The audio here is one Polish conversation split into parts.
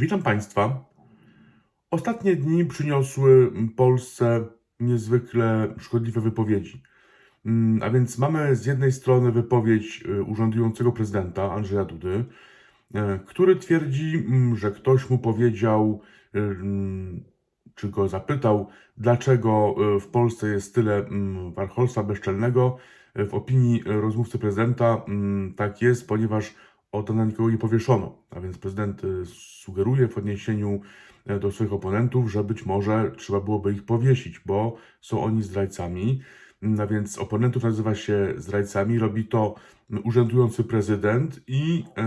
Witam Państwa. Ostatnie dni przyniosły Polsce niezwykle szkodliwe wypowiedzi. Mm, A więc mamy z jednej strony wypowiedź y, urzędującego prezydenta Andrzeja Dudy, e, który twierdzi, mm, że ktoś mu powiedział, y, mm, czy go zapytał, dlaczego y, w Polsce jest tyle warcholstwa bezczelnego. W opinii rozmówcy prezydenta tak jest, ponieważ o to na nikogo nie powieszono. A więc prezydent y, sugeruje w odniesieniu e, do swoich oponentów, że być może trzeba byłoby ich powiesić, bo są oni zdrajcami. Mm, A więc oponentów nazywa się zdrajcami, robi to urzędujący prezydent i e,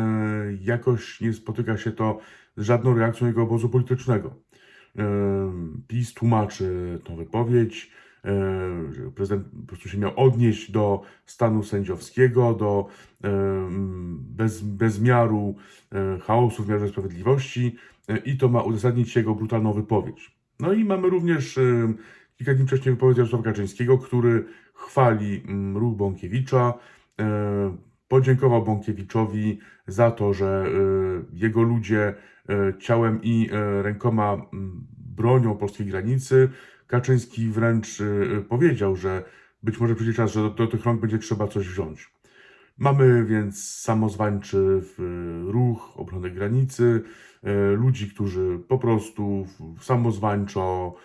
jakoś nie spotyka się to z żadną reakcją jego obozu politycznego. E, PiS tłumaczy tą wypowiedź, prezydent po prostu się miał odnieść do stanu sędziowskiego, do e, bez, bezmiaru e, chaosu w wymiarze sprawiedliwości e, i to ma uzasadnić jego brutalną wypowiedź. No i mamy również e, kilka dni wcześniej wypowiedź Jarosława Kaczyńskiego, który chwali ruch Bąkiewicza, e, podziękował Bąkiewiczowi za to, że e, jego ludzie e, ciałem i e, rękoma bronią polskiej granicy. Kaczyński wręcz e, powiedział, że być może przyjdzie czas, że do, do tych rąk będzie trzeba coś wziąć. Mamy więc samozwańczy ruch obrony granicy, e, ludzi, którzy po prostu samozwańczo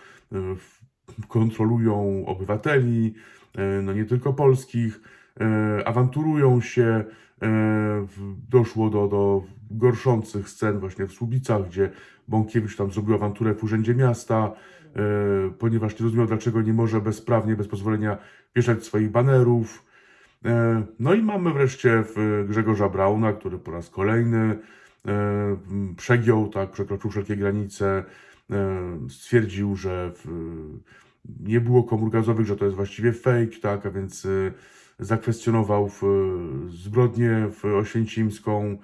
kontrolują obywateli, no nie tylko polskich, awanturują się. Doszło do, do gorszących scen właśnie w Słubicach, gdzie Bąkiewicz tam zrobił awanturę w urzędzie miasta, ponieważ nie rozumiał, dlaczego nie może bezprawnie, bez pozwolenia wieszać swoich banerów. E, No i mamy wreszcie Grzegorza Brauna, który po raz kolejny e, przegiął, tak, przekroczył wszelkie granice, e, stwierdził, że nie było komór gazowych, że to jest właściwie fake, tak, a więc e, zakwestionował zbrodnię Oświęcimską.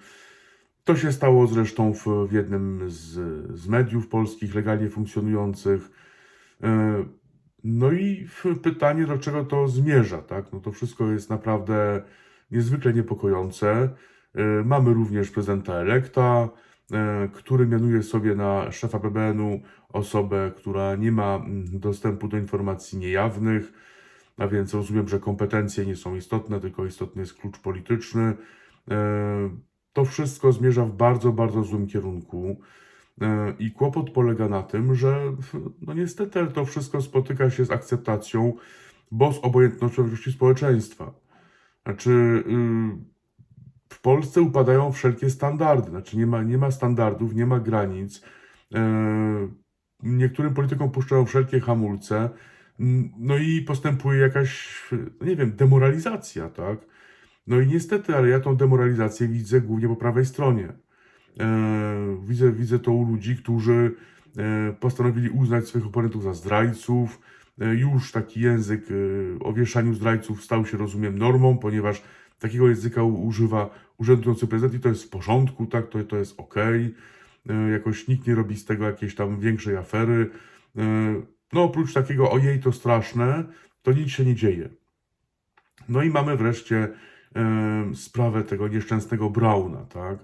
To się stało zresztą w, w jednym z, z mediów polskich legalnie funkcjonujących. E, No i pytanie, do czego to zmierza, tak? No to wszystko jest naprawdę niezwykle niepokojące. E, Mamy również prezydenta elekta, e, który mianuje sobie na szefa BBN-u osobę, która nie ma dostępu do informacji niejawnych, a więc rozumiem, że kompetencje nie są istotne, tylko istotny jest klucz polityczny. To wszystko zmierza w bardzo, bardzo złym kierunku. E, I kłopot polega na tym, że no niestety to wszystko spotyka się z akceptacją, bo z obojętnością większości społeczeństwa. Znaczy, y, w Polsce upadają wszelkie standardy, znaczy nie ma, nie ma standardów, nie ma granic. E, Niektórym politykom puszczają wszelkie hamulce, no i postępuje jakaś, no nie wiem, demoralizacja, tak? No i niestety, ale ja tą demoralizację widzę głównie po prawej stronie. E, widzę, widzę to u ludzi, którzy e, postanowili uznać swoich oponentów za zdrajców. E, już taki język o wieszaniu zdrajców stał się, rozumiem, normą, ponieważ takiego języka używa urzędujący prezydent i to jest w porządku, tak, to, to jest. E, Jakoś nikt nie robi z tego jakiejś tam większej afery. No oprócz takiego ojej, to straszne, to nic się nie dzieje. No i mamy wreszcie sprawę tego nieszczęsnego Brauna, tak?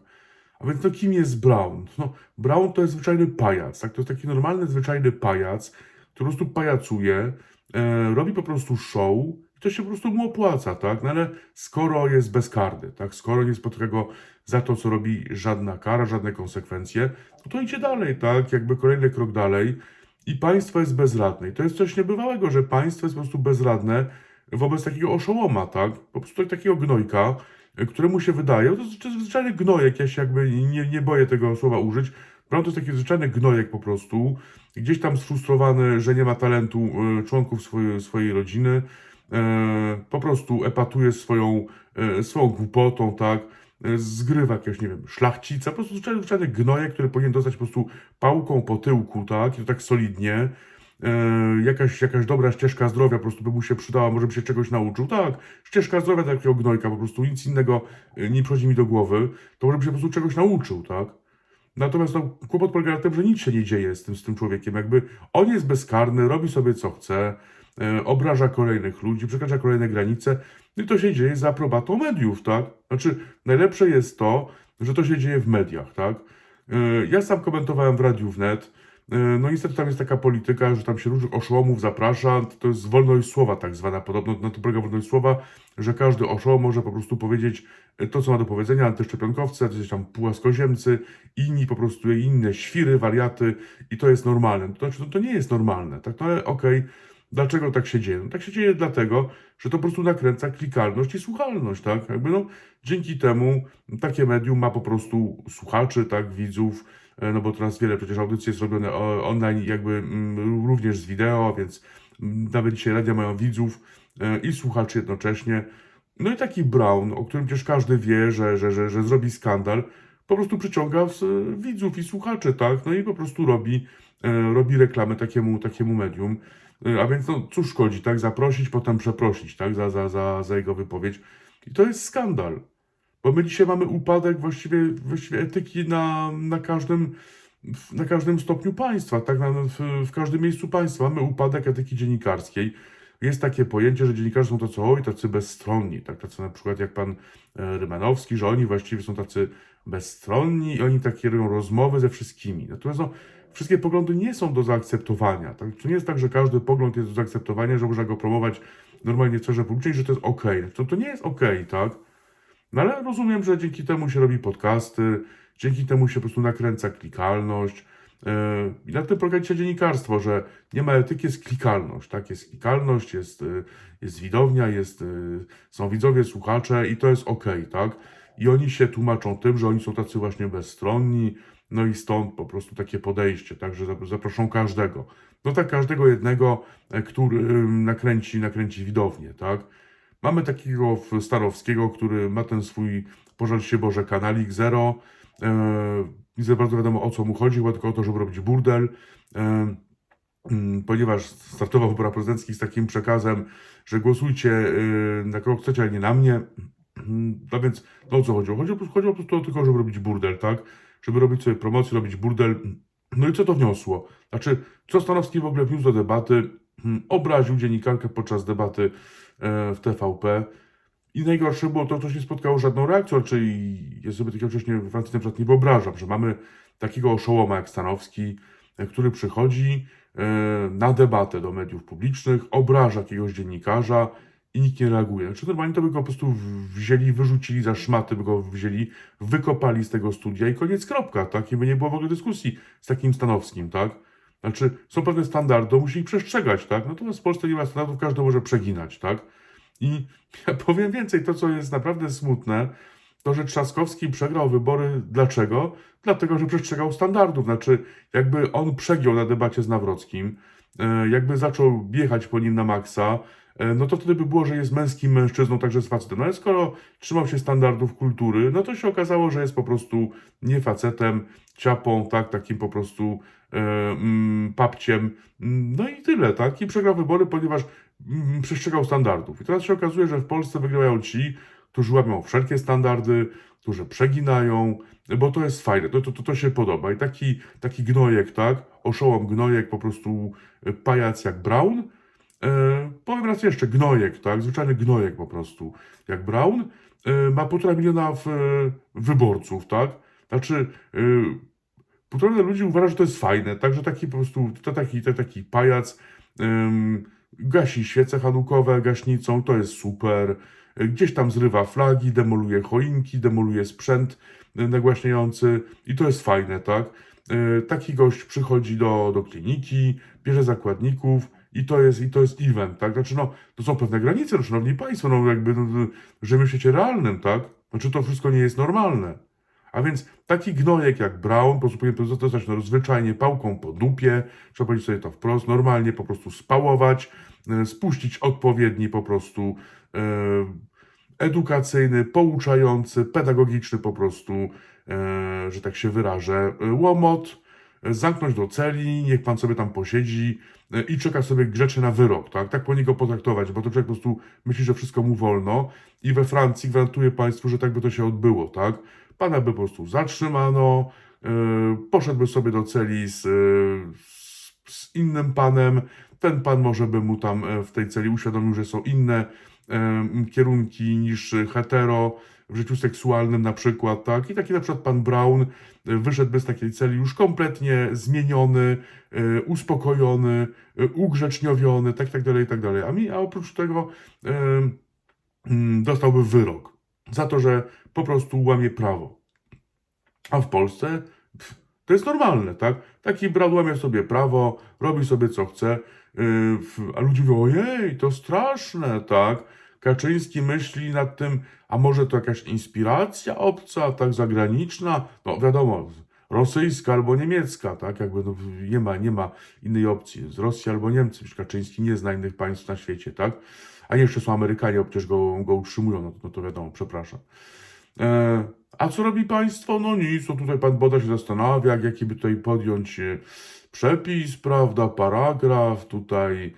A więc no kim jest Brown? No, Brown to jest zwyczajny pajac, tak? To jest taki normalny, zwyczajny pajac, który po prostu pajacuje, e, robi po prostu show i to się po prostu mu opłaca, tak? No ale skoro jest bezkarny, tak? Skoro nie spotyka go za to, co robi żadna kara, żadne konsekwencje, no to idzie dalej, tak? Jakby kolejny krok dalej i państwo jest bezradne. I to jest coś niebywałego, że państwo jest po prostu bezradne wobec takiego oszołoma, tak? Po prostu takiego gnojka, y, któremu się wydaje, to jest, zwyczajny gnojek, ja się jakby nie, nie boję tego słowa użyć, Brown to jest taki zwyczajny gnojek po prostu, gdzieś tam sfrustrowany, że nie ma talentu y, członków swojej, swojej rodziny, e, po prostu epatuje swoją, e, swoją głupotą, tak? E, Zgrywa jakiegoś, nie wiem, szlachcica, po prostu zwyczajny, zwyczajny gnojek, który powinien dostać po prostu pałką po tyłku, tak? I to tak solidnie. E, jakaś, jakaś dobra ścieżka zdrowia po prostu by mu się przydała, może by się czegoś nauczył. Tak, ścieżka zdrowia takiego gnojka, po prostu nic innego e, nie przychodzi mi do głowy, to może by się po prostu czegoś nauczył, tak? Natomiast no, kłopot polega na tym, że nic się nie dzieje z tym, z tym człowiekiem. Jakby on jest bezkarny, robi sobie co chce, e, obraża kolejnych ludzi, przekracza kolejne granice i to się dzieje za aprobatą mediów, tak? Znaczy, najlepsze jest to, że to się dzieje w mediach, tak? E, Ja sam komentowałem w Radiu Wnet. E, No niestety tam jest taka polityka, że tam się różnych oszołomów zaprasza. To jest wolność słowa tak zwana. Podobno na to polega wolność słowa, że każdy oszołom może po prostu powiedzieć e, to, co ma do powiedzenia. Antyszczepionkowcy, jacyś tam płaskoziemcy, inni po prostu inne świry, wariaty i to jest normalne. To znaczy, no, to nie jest normalne. Tak, no ale okej. Dlaczego tak się dzieje? No, tak się dzieje dlatego, że to po prostu nakręca klikalność i słuchalność, tak? Jakby no, dzięki temu takie medium ma po prostu słuchaczy, tak, widzów, no bo teraz wiele przecież audycji jest robione online, jakby mm, również z wideo, więc mm, nawet dzisiaj radia mają widzów e, i słuchaczy jednocześnie. No i taki Brown, o którym przecież każdy wie, że, że, że, że zrobi skandal, po prostu przyciąga z, widzów i słuchaczy, tak? No i po prostu robi, e, robi reklamę takiemu, takiemu medium. E, A więc no, cóż szkodzi, tak? Zaprosić, potem przeprosić, tak? Za, za, za, za jego wypowiedź. I to jest skandal. Bo my dzisiaj mamy upadek właściwie, właściwie etyki na, na, każdym, na każdym stopniu państwa, tak? Na, w, w każdym miejscu państwa mamy upadek etyki dziennikarskiej. Jest takie pojęcie, że dziennikarze są tacy, oj, tacy bezstronni, tak? Tacy na przykład jak pan e, Rymanowski, że oni właściwie są tacy bezstronni i oni takie robią rozmowy ze wszystkimi. Natomiast no, wszystkie poglądy nie są do zaakceptowania. Tak? To nie jest tak, że każdy pogląd jest do zaakceptowania, że można go promować normalnie w sferze publicznej, że to jest ok. To, to nie jest ok, tak? No ale rozumiem, że dzięki temu się robi podcasty, dzięki temu się po prostu nakręca klikalność. Yy, I na tym polega dziennikarstwo, że nie ma etyki, jest klikalność, tak? Jest klikalność, jest, yy, jest widownia, jest, yy, są widzowie, słuchacze i to jest ok, tak? I oni się tłumaczą tym, że oni są tacy właśnie bezstronni, no i stąd po prostu takie podejście, tak? Że zap- zaproszą każdego. No tak, każdego jednego, e, który nakręci, nakręci widownię, tak? Mamy takiego Starowskiego, który ma ten swój, pożal się Boże, kanalik Zero. E, nie za bardzo wiadomo o co mu chodzi, tylko o to, żeby robić burdel. E, mm, ponieważ startował w wyborach z takim przekazem, że głosujcie e, na kogo chcecie, ale nie na mnie. No więc no o co chodziło? Chodziło, chodziło po prostu o tylko, żeby robić burdel, tak? Żeby robić sobie promocję, robić burdel. No i co to wniosło? Znaczy, co Stanowski w ogóle wniósł do debaty? Hmm, Obraził dziennikarkę podczas debaty e, w TVP. I najgorsze było to, to się spotkało żadną reakcją, czyli ja sobie takiego wcześniej w Francji na przykład nie wyobrażam, że mamy takiego oszołoma jak Stanowski, e, który przychodzi e, na debatę do mediów publicznych, obraża jakiegoś dziennikarza i nikt nie reaguje. Znaczy normalnie to by go po prostu wzięli, wyrzucili za szmaty, by go wzięli, wykopali z tego studia i koniec, kropka, tak? I by nie było w ogóle dyskusji z takim Stanowskim, tak? Znaczy, są pewne standardy, musi ich przestrzegać, tak? Natomiast w Polsce nie ma standardów, każdy może przeginać, tak? I ja powiem więcej, to co jest naprawdę smutne, to że Trzaskowski przegrał wybory. Dlaczego? Dlatego, że przestrzegał standardów. Znaczy, jakby on przegiął na debacie z Nawrockim, e, jakby zaczął jechać po nim na maksa, no to wtedy by było, że jest męskim mężczyzną, także z facetem. No ale skoro trzymał się standardów kultury, no to się okazało, że jest po prostu nie facetem, ciapą, tak, takim po prostu e, mm, papciem. No i tyle, tak? I przegrał wybory, ponieważ mm, przestrzegał standardów. I teraz się okazuje, że w Polsce wygrywają ci, którzy łamią wszelkie standardy, którzy przeginają, bo to jest fajne, to, to, to, to się podoba. I taki, taki gnojek, tak? Oszołom gnojek, po prostu e, pajac jak Brown. E, powiem raz jeszcze, gnojek, tak? Zwyczajny gnojek po prostu, jak Brown. E, ma półtora miliona w, wyborców, tak? Znaczy, e, półtora miliona ludzi uważa, że to jest fajne, także taki po prostu, to taki, to taki pajac em, gasi świece hanukowe gaśnicą, to jest super. Gdzieś tam zrywa flagi, demoluje choinki, demoluje sprzęt e, nagłaśniający i to jest fajne, tak? E, Taki gość przychodzi do, do kliniki, bierze zakładników i to jest, i to jest event, tak? Znaczy, no, to są pewne granice, no, szanowni państwo, no, jakby, no, no, żyjemy w świecie realnym, tak? Znaczy, to wszystko nie jest normalne. A więc taki gnojek jak Brown po prostu powinien to zostać no, zwyczajnie pałką po dupie, trzeba powiedzieć sobie to wprost, normalnie po prostu spałować, e, spuścić odpowiedni po prostu e, edukacyjny, pouczający, pedagogiczny po prostu, e, że tak się wyrażę, e, łomot, zamknąć do celi, niech pan sobie tam posiedzi e, i czeka sobie grzecznie na wyrok, tak? Tak powinni go potraktować, bo to człowiek po prostu myśli, że wszystko mu wolno i we Francji gwarantuję państwu, że tak by to się odbyło, tak? Pana by po prostu zatrzymano, e, poszedłby sobie do celi z, e, z, innym panem, ten pan może by mu tam w tej celi uświadomił, że są inne kierunki niż hetero, w życiu seksualnym na przykład, tak? I taki na przykład pan Brown y, wyszedł bez takiej celi już kompletnie zmieniony, y, uspokojony, y, ugrzeczniowiony, tak, tak dalej, tak dalej. A, mi, a oprócz tego mm, dostałby wyrok za to, że po prostu łamie prawo. A w Polsce pff, to jest normalne, tak? Taki brat łamie sobie prawo, robi sobie co chce, a ludzie mówią, ojej, to straszne, tak? Kaczyński myśli nad tym, a może to jakaś inspiracja obca, tak zagraniczna? No wiadomo, rosyjska albo niemiecka, tak? Jakby no, nie ma, nie ma innej opcji. Z Rosji albo Niemcy, Kaczyński nie zna innych państw na świecie, tak? A jeszcze są Amerykanie, przecież go, go utrzymują, no, no to wiadomo, przepraszam. E, a co robi państwo? No nic, no tutaj pan Boda się zastanawia, jak- jaki by tutaj podjąć e, przepis, prawda, paragraf, tutaj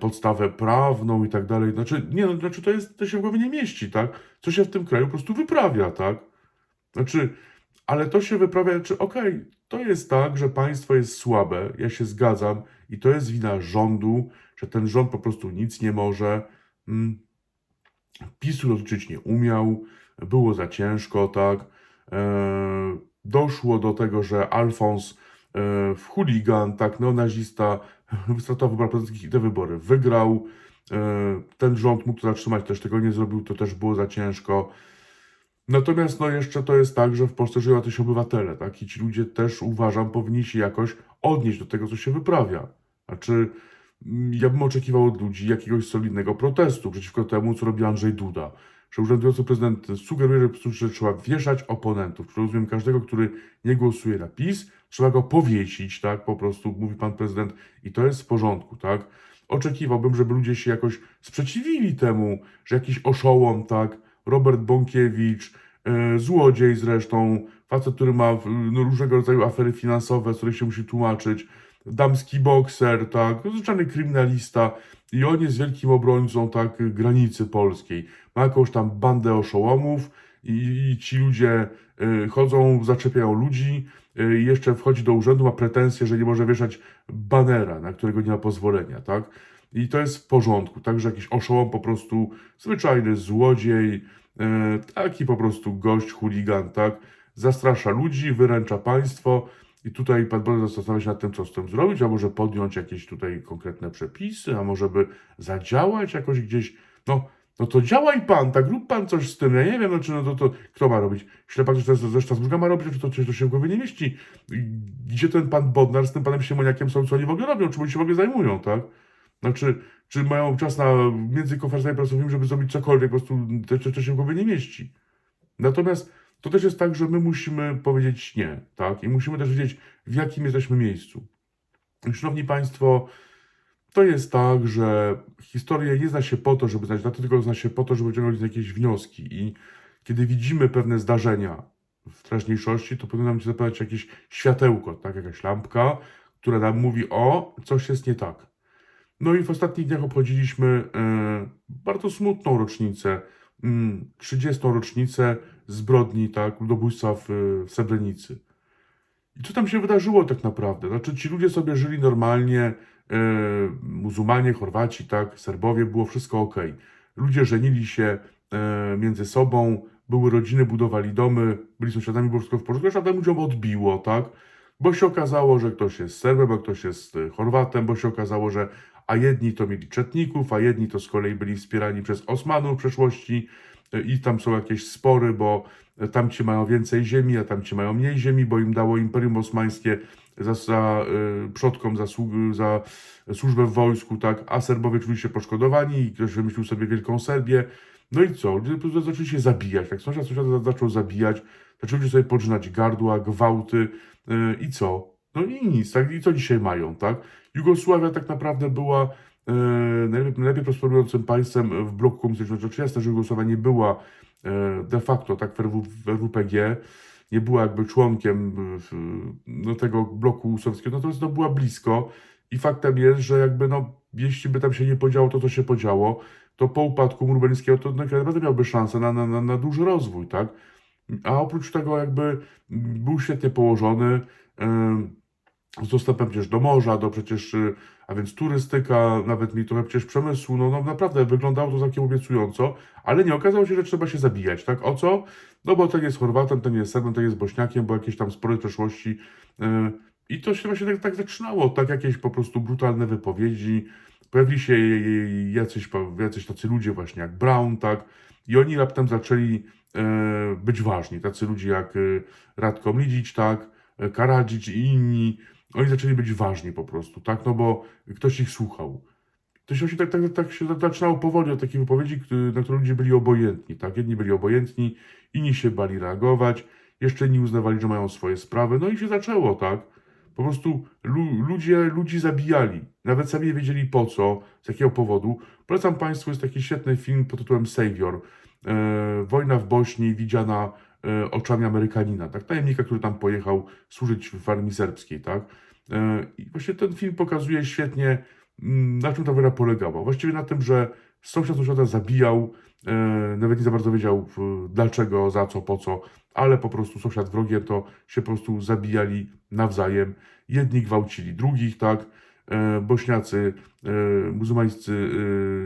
podstawę prawną i tak dalej. Znaczy, nie no, znaczy to jest, to się w głowie nie mieści, tak? Co się w tym kraju po prostu wyprawia, tak? Znaczy, ale to się wyprawia, czy okej, to jest tak, że państwo jest słabe, ja się zgadzam i to jest wina rządu, że ten rząd po prostu nic nie może. Mm. PiSu rozliczyć nie umiał, było za ciężko, tak. E, doszło do tego, że Alfons e, chuligan, tak, neonazista, w wyborach prezydenckich i te wybory wygrał. E, ten rząd mógł to zatrzymać, też tego nie zrobił, to też było za ciężko. Natomiast no jeszcze to jest tak, że w Polsce żyją też obywatele, tak? I ci ludzie też uważam powinni się jakoś odnieść do tego, co się wyprawia. Znaczy, ja bym oczekiwał od ludzi jakiegoś solidnego protestu przeciwko temu, co robi Andrzej Duda. Że urzędujący prezydent sugeruje, że, że trzeba wieszać oponentów. Rozumiem każdego, który nie głosuje na PiS, trzeba go powiesić, tak? Po prostu mówi pan prezydent i to jest w porządku, tak? Oczekiwałbym, żeby ludzie się jakoś sprzeciwili temu, że jakiś oszołom, tak? Robert Bąkiewicz, e, złodziej zresztą, facet, który ma no, różnego rodzaju afery finansowe, z których się musi tłumaczyć, damski bokser, tak, zwyczajny kryminalista i on jest wielkim obrońcą, tak, granicy polskiej. Ma jakąś tam bandę oszołomów i, i ci ludzie y, chodzą, zaczepiają ludzi y, jeszcze wchodzi do urzędu, ma pretensje, że nie może wieszać banera, na którego nie ma pozwolenia, tak. I to jest w porządku, także jakiś oszołom po prostu, zwyczajny złodziej, e, taki po prostu gość, chuligan, tak, zastrasza ludzi, wyręcza państwo i tutaj pan Boże zastanawia się nad tym, co z tym zrobić, a może podjąć jakieś tutaj konkretne przepisy, a może by zadziałać jakoś gdzieś, no, no to działaj pan, tak, rób pan coś z tym, ja nie wiem, no, czy no to, to kto ma robić? Ślepa coś ze Strasburga ma robić, czy to, czy to się w głowie nie mieści? Gdzie ten pan Bodnar z tym panem Siemoniakiem są, co oni w ogóle robią, czym oni się w ogóle zajmują, tak? Znaczy, czy mają czas na między konferencjami prasowymi, żeby zrobić cokolwiek, po prostu to, to, to się w głowie nie mieści. Natomiast to też jest tak, że my musimy powiedzieć nie, tak? I musimy też wiedzieć, w jakim jesteśmy miejscu. Szanowni Państwo, to jest tak, że historię nie zna się po to, żeby znać daty, tylko zna się po to, żeby wyciągnąć jakieś wnioski. I kiedy widzimy pewne zdarzenia w teraźniejszości, to powinno nam się zapalać jakieś światełko, tak? Jakaś lampka, która nam mówi, o, coś jest nie tak. No i w ostatnich dniach obchodziliśmy e, bardzo smutną rocznicę, mm, 30. rocznicę zbrodni, tak, ludobójstwa w, w Srebrenicy. I co tam się wydarzyło tak naprawdę? Znaczy ci ludzie sobie żyli normalnie, e, muzułmanie, Chorwaci, tak, Serbowie, było wszystko ok. Ludzie żenili się e, między sobą, były rodziny, budowali domy, byli sąsiadami, było wszystko w porządku, a tam ludziom odbiło, tak? Bo się okazało, że ktoś jest Serbem, a ktoś jest e, Chorwatem, bo się okazało, że a jedni to mieli czetników, a jedni to z kolei byli wspierani przez Osmanów w przeszłości i tam są jakieś spory, bo e, tamci mają więcej ziemi, a tamci mają mniej ziemi, bo im dało Imperium Osmańskie za, za y, przodkom za, za służbę w wojsku, tak, a Serbowie czuli się poszkodowani i ktoś wymyślił sobie Wielką Serbię. No i co? Ludzie zaczęli się zabijać, tak, sąsiad sąsiada za- zaczął zabijać, zaczęli sobie podrzynać gardła, gwałty y, i co? No i nic, tak, i co dzisiaj mają, tak? Jugosławia tak naprawdę była najlepiej, najlepiej prosperującym państwem w bloku komunistycznym. Rzecz jasna, że Jugosławia nie była e, de facto tak w, RW, w RWPG, nie była jakby członkiem w, no, tego bloku sowieckiego, natomiast no, była blisko i faktem jest, że jakby no, jeśli by tam się nie podziało to, co się podziało, to po upadku muru berlińskiego to no, naprawdę miałby szansę na, na, na, duży rozwój, tak? A oprócz tego jakby był świetnie położony, em, z dostępem przecież do morza, do przecież, y, a więc turystyka, nawet mi trochę przecież przemysłu, no, no naprawdę wyglądało to całkiem obiecująco, ale nie okazało się, że trzeba się zabijać, tak? O co? No bo ten jest Chorwatem, ten jest Serbem, ten jest Bośniakiem, bo jakieś tam spory przeszłości y, i to się właśnie tak, tak zaczynało, tak jakieś po prostu brutalne wypowiedzi, pojawili się jacyś, jacyś tacy ludzie właśnie jak Brown, tak? I oni raptem zaczęli e, być ważni, tacy ludzie jak e, Radko Mlidzić, tak? E, Karadzic i inni, oni zaczęli być ważni po prostu, tak? No bo ktoś ich słuchał. To się tak, tak, tak się zaczynało powoli od takich wypowiedzi, na które ludzie byli obojętni, tak? Jedni byli obojętni, inni się bali reagować, jeszcze inni uznawali, że mają swoje sprawy, no i się zaczęło, tak? Po prostu lu- ludzie ludzi zabijali. Nawet sami nie wiedzieli po co, z jakiego powodu. Polecam Państwu, jest taki świetny film pod tytułem Savior. E, wojna w Bośni widziana oczami Amerykanina, tak? Tajemnika, który tam pojechał służyć w armii serbskiej, tak? E, I właśnie ten film pokazuje świetnie, mm, na czym ta wojna polegała. Właściwie na tym, że sąsiad sąsiada zabijał, e, nawet nie za bardzo wiedział dlaczego, za co, po co, ale po prostu sąsiad wrogiem to się po prostu zabijali nawzajem. Jedni gwałcili drugich, tak? E, Bośniacy, e, muzułmańscy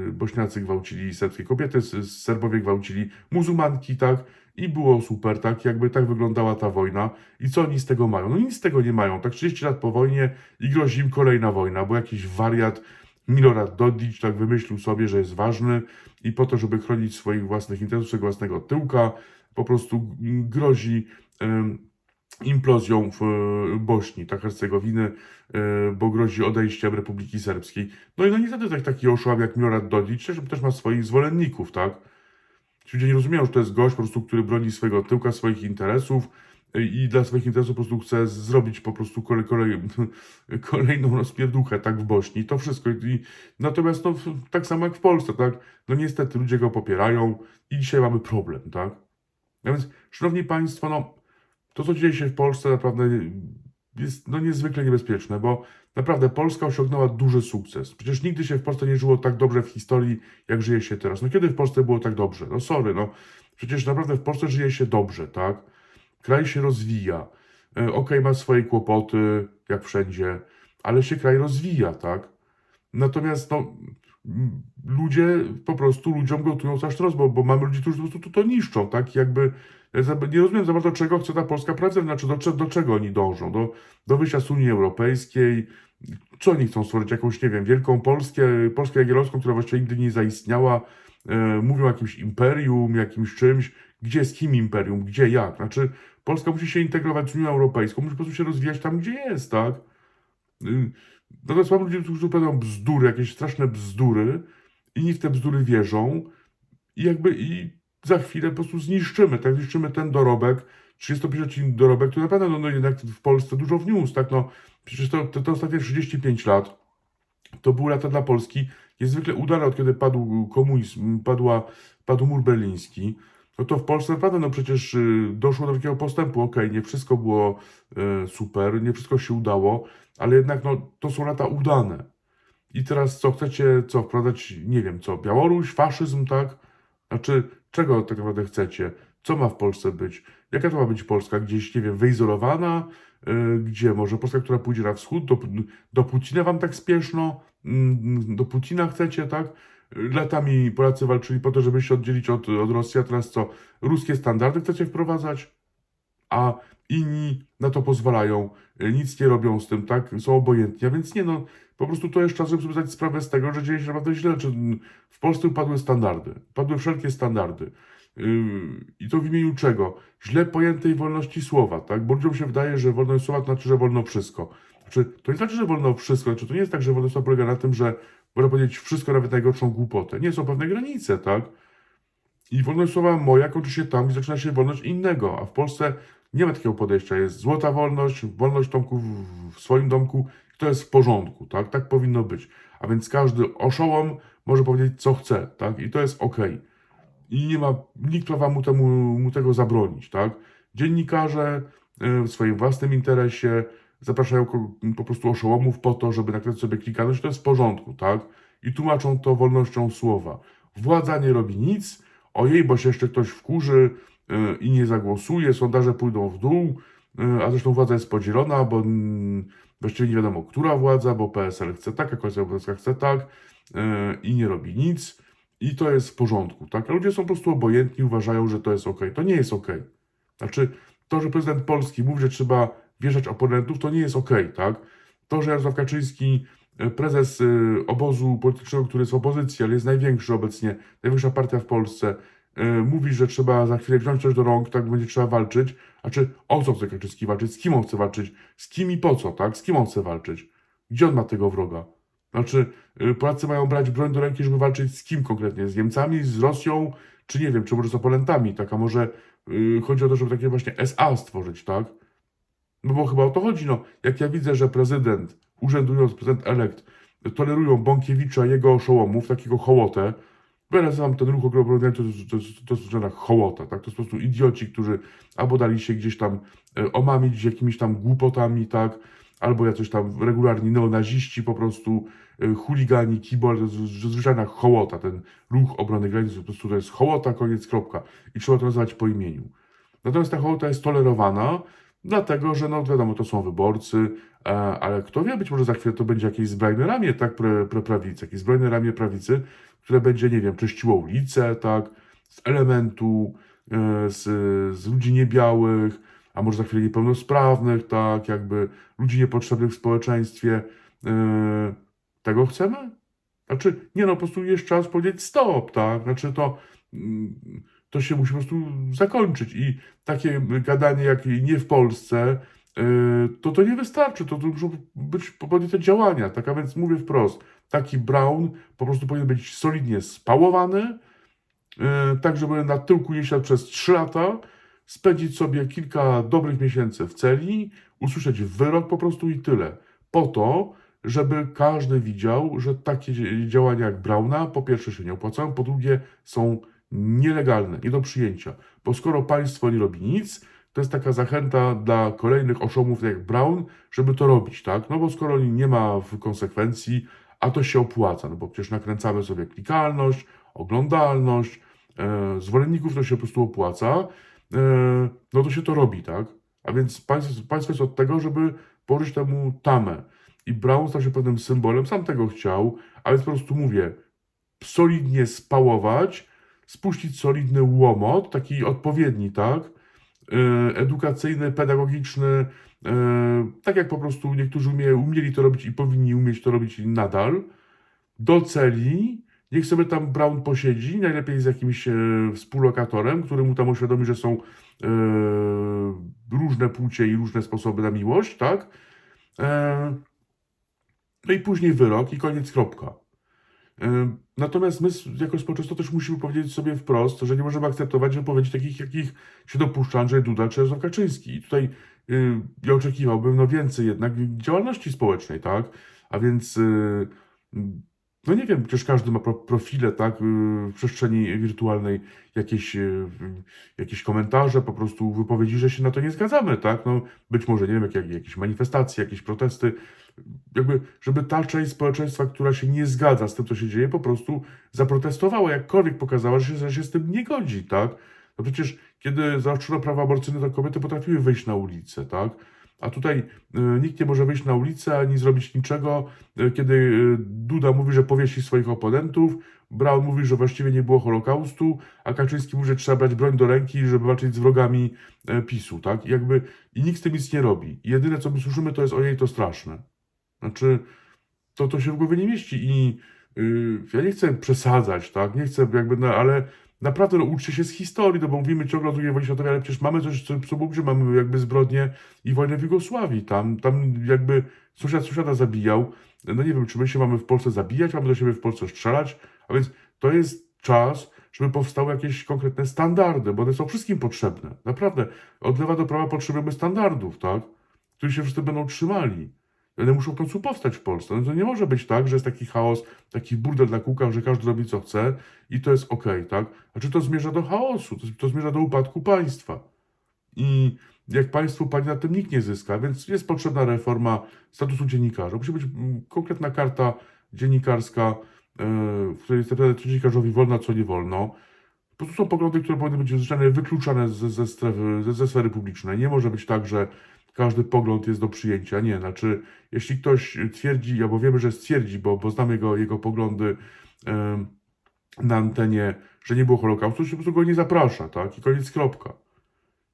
e, Bośniacy gwałcili serbskie kobiety, Serbowie gwałcili muzułmanki, tak? I było super, tak? Jakby tak wyglądała ta wojna. I co oni z tego mają? No nic z tego nie mają. Tak 30 lat po wojnie i grozi im kolejna wojna, bo jakiś wariat Milorad Dodzic tak wymyślił sobie, że jest ważny i po to, żeby chronić swoich własnych interesów, swojego własnego tyłka, po prostu grozi implozją w e, Bośni, tak Hercegowiny, e, bo grozi odejściem Republiki Serbskiej. No i no niestety tak taki oszołam jak Milorad Dodzic też, też ma swoich zwolenników, tak? Ci ludzie nie rozumieją, że to jest gość po prostu, który broni swojego tyłka, swoich interesów e, i dla swoich interesów po prostu chce zrobić po prostu kolej, kolej, kolejną rozpierduchę, tak, w Bośni. To wszystko. I, natomiast no, tak samo jak w Polsce, tak? No niestety ludzie go popierają i dzisiaj mamy problem, tak? A więc, szanowni państwo, no, to co dzieje się w Polsce naprawdę jest no, niezwykle niebezpieczne, bo naprawdę Polska osiągnęła duży sukces. Przecież nigdy się w Polsce nie żyło tak dobrze w historii, jak żyje się teraz. No kiedy w Polsce było tak dobrze? No sorry, no przecież naprawdę w Polsce żyje się dobrze, tak? Kraj się rozwija. E, Okej, ma swoje kłopoty, jak wszędzie, ale się kraj rozwija, tak? Natomiast no, ludzie po prostu ludziom gotują cały czas, bo, bo mamy ludzi, którzy po prostu to niszczą, tak? Jakby nie rozumiem za bardzo, czego chce ta Polska prawda, znaczy do, do czego oni dążą? Do, do wyjścia z Unii Europejskiej? Co oni chcą stworzyć? Jakąś, nie wiem, wielką Polskę, Polskę Jagiellonską, która właściwie nigdy nie zaistniała. E, mówią o jakimś imperium, jakimś czymś. Gdzie, z kim imperium? Gdzie, jak? Znaczy, Polska musi się integrować z Unią Europejską, musi po prostu się rozwijać tam, gdzie jest, tak? Y, Natomiast mam ludzi, którzy opowiadają bzdury, jakieś straszne bzdury, inni w te bzdury wierzą i jakby i za chwilę po prostu zniszczymy, tak, zniszczymy ten dorobek, 35 dorobek, który naprawdę, no, no jednak w Polsce dużo wniósł, tak, no, przecież to, to ostatnie 35 lat, to były lata dla Polski niezwykle udane, od kiedy padł komunizm, padła, padł mur berliński, no to w Polsce naprawdę, no przecież y, doszło do wielkiego postępu, okej, nie wszystko było y, super, nie wszystko się udało, ale jednak, no, to są lata udane. I teraz co, chcecie, co, wprowadzać, nie wiem, co, Białoruś, faszyzm, tak? Znaczy, czego tak naprawdę chcecie? Co ma w Polsce być? Jaka to ma być Polska? Gdzieś, nie wiem, wyizolowana? Yy, gdzie? Może Polska, która pójdzie na wschód? Do, do Putina wam tak spieszno? Mm, Do Putina chcecie, tak? Latami Polacy walczyli po to, żeby się oddzielić od, od Rosji, a teraz co? Ruskie standardy chcecie wprowadzać? A inni na to pozwalają, nic nie robią z tym, tak? Są obojętni, a więc nie no, po prostu to jest czas, żeby sobie zdać sprawę z tego, że dzieje się naprawdę źle. Czy w Polsce upadły standardy, padły wszelkie standardy. Yy, I to w imieniu czego? Źle pojętej wolności słowa, tak? Bo ludziom się wydaje, że wolność słowa to znaczy, że wolno wszystko. Znaczy, to nie znaczy, że wolno wszystko, znaczy, to nie jest tak, że wolność słowa polega na tym, że można powiedzieć wszystko, nawet najgorszą głupotę. Nie, są pewne granice, tak? I wolność słowa moja kończy się tam, gdzie zaczyna się wolność innego, a w Polsce nie ma takiego podejścia. Jest złota wolność, wolność domku w- swoim domku, to jest w porządku, tak? Tak powinno być. A więc każdy oszołom może powiedzieć, co chce, tak? I to jest ok. I nie ma, nikt prawa mu, temu, mu tego zabronić, tak? Dziennikarze e, w swoim własnym interesie zapraszają po prostu oszołomów po to, żeby nakręcić sobie klikalność, to jest w porządku, tak? I tłumaczą to wolnością słowa. Władza nie robi nic, ojej, bo się jeszcze ktoś wkurzy yy, i nie zagłosuje, sondaże pójdą w dół, y, a zresztą władza jest podzielona, bo właściwie nie wiadomo, która władza, bo PSL chce tak, a Koalicja Obywatelska chce tak y, i nie robi nic i to jest w porządku, tak? A ludzie są po prostu obojętni, uważają, że to jest ok. To nie jest ok. Znaczy, to, że prezydent Polski mówi, że trzeba wieszać oponentów, to nie jest ok, tak? To, że Jarosław Kaczyński, y, prezes y, obozu politycznego, który jest w opozycji, ale jest największy obecnie, największa partia w Polsce, y, mówi, że trzeba za chwilę wziąć coś do rąk, tak będzie trzeba walczyć. A czy o co chce Kaczyński walczyć? Z kim on chce walczyć? Z kim i po co, tak? Z kim on chce walczyć? Gdzie on ma tego wroga? Znaczy, Polacy mają brać broń do ręki, żeby walczyć z kim konkretnie? Z Niemcami, z Rosją, czy nie wiem, czy może z oponentami, tak? A może y, chodzi o to, żeby takie właśnie SA stworzyć, tak? No bo chyba o to chodzi, no. Jak ja widzę, że prezydent, urzędując, prezydent elekt, tolerują Bąkiewicza, jego oszołomów, takiego hołotę, ja nazywam ten ruch obrony, to, to, to, to żadna hołota, tak? To jest po prostu idioci, którzy albo dali się gdzieś tam e, omamić jakimiś tam głupotami, tak? Albo jacyś tam regularni neonaziści, po prostu e, chuligani, kibol, to jest zwyczajna hołota, ten ruch obrony granic, po prostu to jest hołota, koniec, kropka. I trzeba to nazywać po imieniu. Natomiast ta hołota jest tolerowana, dlatego że, no wiadomo, to są wyborcy, e, ale kto wie, być może za chwilę to będzie jakieś zbrojne ramię, tak, pre, pre prawicy, jakieś zbrojne ramię prawicy, które będzie, nie wiem, czyściło ulice, tak, z elementu, e, z, z ludzi niebiałych, a może za chwilę niepełnosprawnych, tak, jakby ludzi niepotrzebnych w społeczeństwie. E, Tego chcemy? Znaczy, nie no, po prostu jest czas powiedzieć stop, tak, znaczy to, mm, to się musi po prostu zakończyć. I takie gadanie jak nie w Polsce, e, to to nie wystarczy, to, to muszą być podjęte działania, tak, a więc mówię wprost, taki Brown po prostu powinien być solidnie spałowany, e, tak żeby na tyłku nie przez 3 lata, spędzić sobie kilka dobrych miesięcy w celi, usłyszeć wyrok po prostu i tyle. Po to, żeby każdy widział, że takie działania jak Brauna po pierwsze się nie opłacają, po drugie są nielegalne, nie do przyjęcia. Bo skoro państwo nie robi nic, to jest taka zachęta dla kolejnych oszomów tak jak Brown, żeby to robić, tak? No bo skoro nie ma w konsekwencji, a to się opłaca, no bo przecież nakręcamy sobie klikalność, oglądalność, e, zwolenników to się po prostu opłaca, e, no to się to robi, tak? A więc państwo, państwo jest od tego, żeby położyć temu tamę. I Brown stał się pewnym symbolem, sam tego chciał, ale po prostu mówię, solidnie spałować, spuścić solidny łomot, taki odpowiedni, tak? E, edukacyjny, pedagogiczny, e, tak jak po prostu niektórzy umie, umieli to robić i powinni umieć to robić nadal, do celi, niech sobie tam Brown posiedzi, najlepiej z jakimś e, współlokatorem, który mu tam uświadomi, że są różne płcie i różne sposoby na miłość, tak? No i później wyrok i koniec, kropka. Natomiast my jako społeczeństwo też musimy powiedzieć sobie wprost, że nie możemy akceptować wypowiedzi takich, jakich się dopuszcza Andrzej Duda czy Jarosław Kaczyński. I tutaj y, ja oczekiwałbym no więcej jednak działalności społecznej, tak? A więc y, no nie wiem, przecież każdy ma pro, profile, tak, y, w przestrzeni wirtualnej, jakieś, y, jakieś komentarze, po prostu wypowiedzi, że się na to nie zgadzamy, tak? No być może, nie wiem, jak, jakieś manifestacje, jakieś protesty, jakby, żeby ta część społeczeństwa, która się nie zgadza z tym, co się dzieje, po prostu zaprotestowała, jakkolwiek pokazała, że się, że się z tym nie godzi, tak? No przecież, kiedy zaostrzono prawa aborcyjne, to kobiety potrafiły wyjść na ulicę, tak? A tutaj y, nikt nie może wyjść na ulicę ani zrobić niczego, y, kiedy y, Duda mówi, że powiesi swoich oponentów, Brown mówi, że właściwie nie było Holokaustu, a Kaczyński mówi, że trzeba brać broń do ręki, żeby walczyć z wrogami e, PiSu, tak? I jakby, i nikt z tym nic nie robi. Jedyne, co my słyszymy, to jest ojej, to straszne. Znaczy, to, to się w głowie nie mieści i yy, ja nie chcę przesadzać, tak, nie chcę jakby, no, ale naprawdę no, uczcie się z historii, no bo mówimy ciągle o II wojnie światowej, ale przecież mamy coś, co, co że mamy jakby zbrodnie i wojnę w Jugosławii, tam, tam jakby sąsiad sąsiada zabijał, no nie wiem, czy my się mamy w Polsce zabijać, mamy do siebie w Polsce strzelać, a więc to jest czas, żeby powstały jakieś konkretne standardy, bo one są wszystkim potrzebne, naprawdę, od lewa do prawa potrzebujemy standardów, tak, których się wszyscy będą trzymali. One muszą w końcu powstać w Polsce. No to nie może być tak, że jest taki chaos, taki burdel na kółkach, że każdy robi co chce i to jest okej, tak? Znaczy to zmierza do chaosu, to, to zmierza do upadku państwa. I jak państwu pani na tym nikt nie zyska, więc jest potrzebna reforma statusu dziennikarza. Musi być mm, konkretna karta dziennikarska, yy, w której jest napisane, co dziennikarzowi wolno, co nie wolno. Po prostu są poglądy, które powinny być zwyczajnie wykluczane ze, ze, strefy, ze, ze sfery publicznej. Nie może być tak, że każdy pogląd jest do przyjęcia. Nie, znaczy, jeśli ktoś twierdzi, albo wiemy, że stwierdzi, bo, bo znamy jego, jego poglądy em, na antenie, że nie było Holokaustu, się po prostu go nie zaprasza, tak? I koniec, kropka.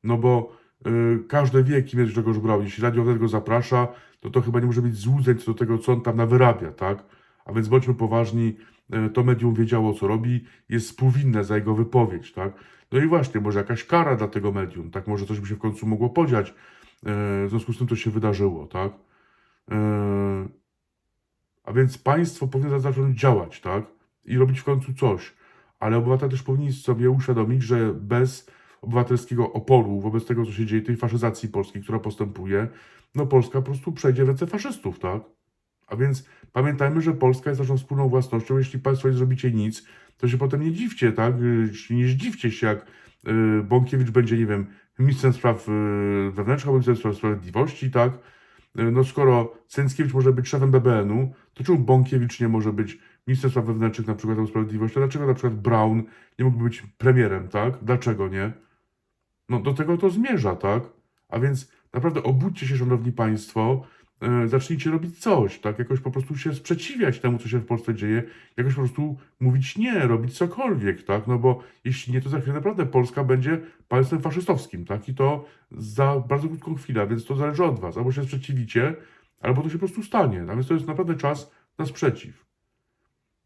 No bo y, każdy wie, kim jest Grzegorz Braun. Jeśli Radio Wnet go zaprasza, to to chyba nie może być złudzeń co do tego, co on tam nawyrabia, tak? A więc bądźmy poważni, y, to medium wiedziało, co robi, jest współwinne za jego wypowiedź, tak? No i właśnie, może jakaś kara dla tego medium, tak? Może coś by się w końcu mogło podziać, w związku z tym to się wydarzyło, tak? Y, a więc państwo powinno zacząć działać, tak? I robić w końcu coś. Ale obywatele też powinni sobie uświadomić, że bez obywatelskiego oporu wobec tego, co się dzieje, tej faszyzacji Polski, która postępuje, no Polska po prostu przejdzie w ręce faszystów, tak? A więc pamiętajmy, że Polska jest naszą wspólną własnością. Jeśli Państwo nie zrobicie nic, to się potem nie dziwcie, tak? Nie zdziwcie się, jak y, Bąkiewicz będzie, nie wiem, ministrem spraw y, wewnętrznych albo ministrem spraw sprawiedliwości, tak? Y, No skoro Cęckiewicz może być szefem BBN-u, to czemu Bąkiewicz nie może być ministrem spraw wewnętrznych na przykład albo sprawiedliwości? Dlaczego na przykład Brown nie mógłby być premierem, tak? Dlaczego nie? No do tego to zmierza, tak? A więc naprawdę obudźcie się, szanowni państwo, zacznijcie robić coś, tak? Jakoś po prostu się sprzeciwiać temu, co się w Polsce dzieje, jakoś po prostu mówić nie, robić cokolwiek, tak? No bo jeśli nie, to za chwilę naprawdę Polska będzie państwem faszystowskim, tak? I to za bardzo krótką chwilę, więc to zależy od was. Albo się sprzeciwicie, albo to się po prostu stanie. A więc to jest naprawdę czas na sprzeciw.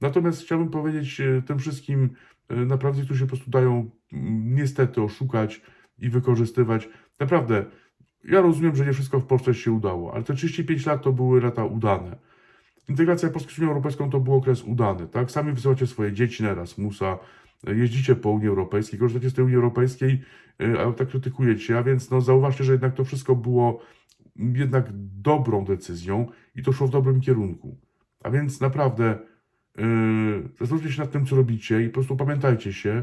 Natomiast chciałbym powiedzieć e, tym wszystkim e, naprawdę, którzy się po prostu dają niestety oszukać i wykorzystywać. Naprawdę, ja rozumiem, że nie wszystko w Polsce się udało, ale te 35 lat to były lata udane. Integracja Polski z Unią Europejską to był okres udany, tak? Sami wysyłacie swoje dzieci na Erasmusa, jeździcie po Unii Europejskiej, korzystacie z tej Unii Europejskiej, e, a tak krytykujecie, a więc no zauważcie, że jednak to wszystko było jednak dobrą decyzją i to szło w dobrym kierunku. A więc naprawdę yy, zastanówcie się nad tym, co robicie i po prostu pamiętajcie się,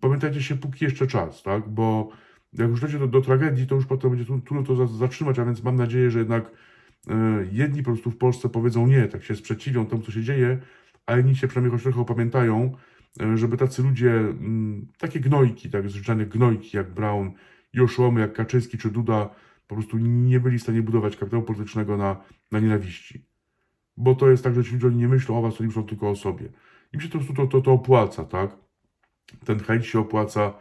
pamiętajcie się, póki jeszcze czas, tak? Bo jak już dojdzie do, do tragedii, to już potem będzie tru- trudno to za- zatrzymać, a więc mam nadzieję, że jednak yy, jedni po prostu w Polsce powiedzą nie, tak się sprzeciwią temu, co się dzieje, a inni się przynajmniej choć trochę opamiętają, yy, żeby tacy ludzie, mm, takie gnojki, tak zwyczajne gnojki jak Brown i oszołomy jak Kaczyński czy Duda, po prostu nie byli w stanie budować kapitału politycznego na, na nienawiści. Bo to jest tak, że ci ludzie nie myślą o was, oni myślą tylko o sobie. Im się to to, to, to opłaca, tak? Ten hejt się opłaca.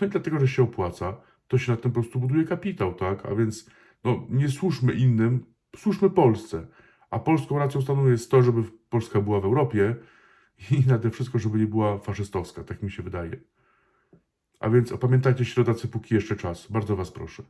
No i dlatego, że się opłaca, to się na tym po prostu buduje kapitał, tak? A więc no, nie służmy innym, służmy Polsce. A polską racją stanu jest to, żeby Polska była w Europie i nade wszystko, żeby nie była faszystowska, tak mi się wydaje. A więc opamiętajcie się, rodacy, póki jeszcze czas. Bardzo was proszę.